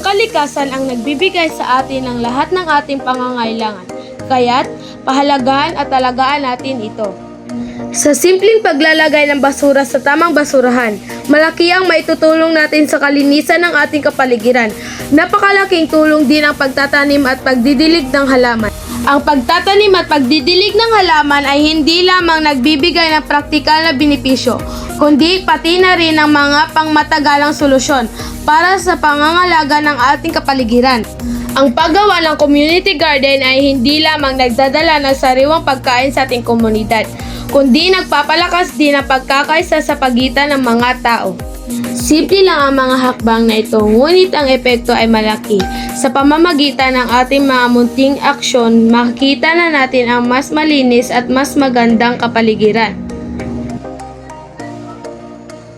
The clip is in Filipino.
Ang kalikasan ang nagbibigay sa atin ng lahat ng ating pangangailangan. Kaya't pahalagahan at alagaan natin ito. Sa simpleng paglalagay ng basura sa tamang basurahan, malaki ang maitutulong natin sa kalinisan ng ating kapaligiran. Napakalaking tulong din ang pagtatanim at pagdidilig ng halaman. Ang pagtatanim at pagdidilig ng halaman ay hindi lamang nagbibigay ng praktikal na benepisyo, kundi pati na rin ng mga pangmatagalang solusyon para sa pangangalaga ng ating kapaligiran. Ang paggawa ng community garden ay hindi lamang nagdadala ng sariwang pagkain sa ating komunidad, kundi nagpapalakas din ang pagkakaisa sa pagitan ng mga tao. Simple lang ang mga hakbang na ito, ngunit ang epekto ay malaki. Sa pamamagitan ng ating mga munting aksyon, makikita na natin ang mas malinis at mas magandang kapaligiran.